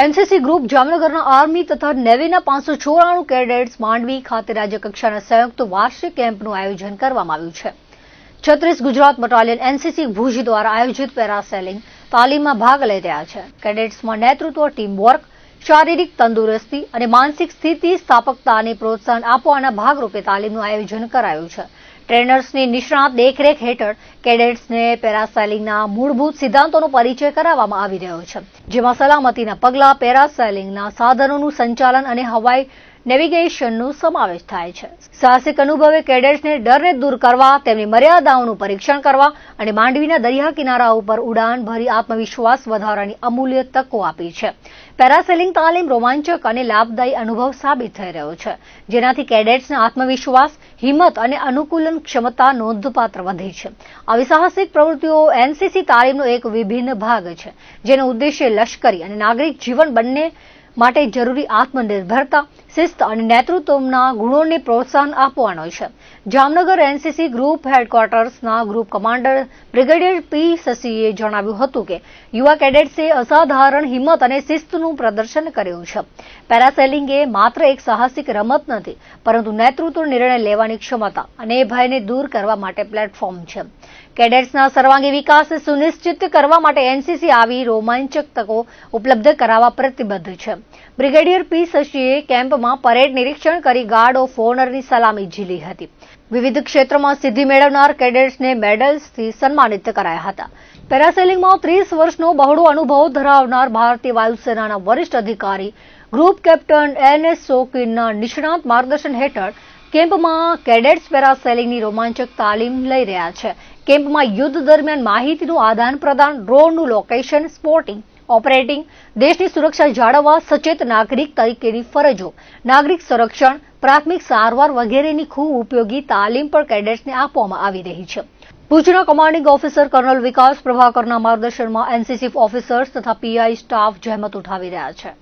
NCC group જામનગરના army તથા નેવીના પાંચસો ચોરાણું કેડેટ્સ માંડવી ખાતે રાજ્યકક્ષાના સંયુક્ત વાર્ષિક કેમ્પનું આયોજન કરવામાં આવ્યું છે. છત્રીસ ગુજરાત બટાલિયન એનસીસી ભુજ દ્વારા આયોજિત પેરાસેલિંગ તાલીમમાં ભાગ લઈ રહ્યા છે. કેડેટ્સમાં નેતૃત્વ ટીમ વર્ક શારીરિક તંદુરસ્તી અને માનસિક સ્થિતિ સ્થાપકતાને પ્રોત્સાહન આપવાના ભાગરૂપે તાલીમનું આયોજન કરાયું છે. ટ્રેનર્સની નિષ્ણાત દેખરેખ હેઠળ કેડેટ્સને પેરાસાઇલિંગના મૂળભૂત સિદ્ધાંતોનો પરિચય કરાવવામાં આવી રહ્યો છે, જેમાં સલામતીના પગલાં પેરાસાઇલિંગના સાધનોનું સંચાલન અને હવાઈ નેવિગેશનનો સમાવેશ થાય છે. સાહસિક અનુભવે કેડેટ્સને ડરને દૂર કરવા, તેમની મર્યાદાઓનું પરીક્ષણ કરવા અને માંડવીના દરિયા કિનારા ઉપર ઉડાન ભરી આત્મવિશ્વાસ વધારવાની અમૂલ્ય તકો આપી છે. પેરાસેલિંગ તાલીમ રોમાંચક અને લાભદાયી અનુભવ સાબિત થઈ રહ્યો છે, જેનાથી કેડેટ્સને આત્મવિશ્વાસ હિંમત અને અનુકૂલન ક્ષમતા નોંધપાત્ર વધી છે. આવી સાહસિક પ્રવૃત્તિઓ એનસીસી તાલીમનો એક વિભિન્ન ભાગ છે, જેનો ઉદ્દેશ્ય લશ્કરી અને નાગરિક જીવન બંને માટે જરૂરી આત્મનિર્ભરતા શિસ્ત અને નેતૃત્વના ગુણોને પ્રોત્સાહન આપવાનો છે. જામનગર એનસીસી ગ્રુપ હેડક્વાર્ટર્સના ગ્રુપ કમાન્ડર બ્રિગેડિયર પી શશીએ જણાવ્યું હતું કે, યુવા કેડેટ્સે અસાધારણ હિંમત અને શિસ્તનું પ્રદર્શન કર્યું છે. પેરાસેલિંગ એ માત્ર એક સાહસિક રમત નથી, પરંતુ નેતૃત્વ નિર્ણય લેવાની ક્ષમતા અને ભયને દૂર કરવા માટે પ્લેટફોર્મ છે. કેડેટ્સના સર્વાંગી વિકાસ સુનિશ્ચિત કરવા માટે એનસીસી આવી રોમાંચક તકો ઉપલબ્ધ કરાવવા પ્રતિબદ્ધ છે. બ્રિગેડિયર પી શશીએ કેમ્પમાં પરેડ નિરીક્ષણ કરી ગાર્ડ ઓફ ઓનરની સલામી ઝીલી હતી. વિવિધ ક્ષેત્રમાં સિદ્ધિ મેળવનાર કેડેટ્સને મેડલ્સથી સન્માનિત કરાયા હતા. પેરાસેલિંગમાં ત્રીસ વર્ષનો બહોળો અનુભવ ધરાવનાર ભારતીય વાયુસેનાના વરિષ્ઠ અધિકારી, ગ્રુપ કેપ્ટન એન એસ શોકીનના નિષ્ણાત માર્ગદર્શન હેઠળ કેમ્પમાં કેડેટ્સ પેરાસેલિંગની રોમાંચક તાલીમ લઈ રહ્યા છે. કેમ્પમાં યુદ્ધ દરમિયાન માહિતીનું આદાન પ્રદાન ડ્રોનનું લોકેશન સ્પોટિંગ ઓપરેટિંગ દેશની સુરક્ષા જાળવવા સચેત નાગરિક તરીકેની ફરજો, નાગરિક સંરક્ષણ, પ્રાથમિક સારવાર વગેરેની ખૂબ ઉપયોગી તાલીમ પણ કેડેટ્સને આપવામાં આવી રહી છે. ભુજના કમાન્ડિંગ ઓફિસર કર્નલ વિકાસ પ્રભાકરના માર્ગદર્શનમાં એનસીસી ઓફિસર્સ તથા પીઆઈ સ્ટાફ જહેમત ઉઠાવી રહ્યા છે.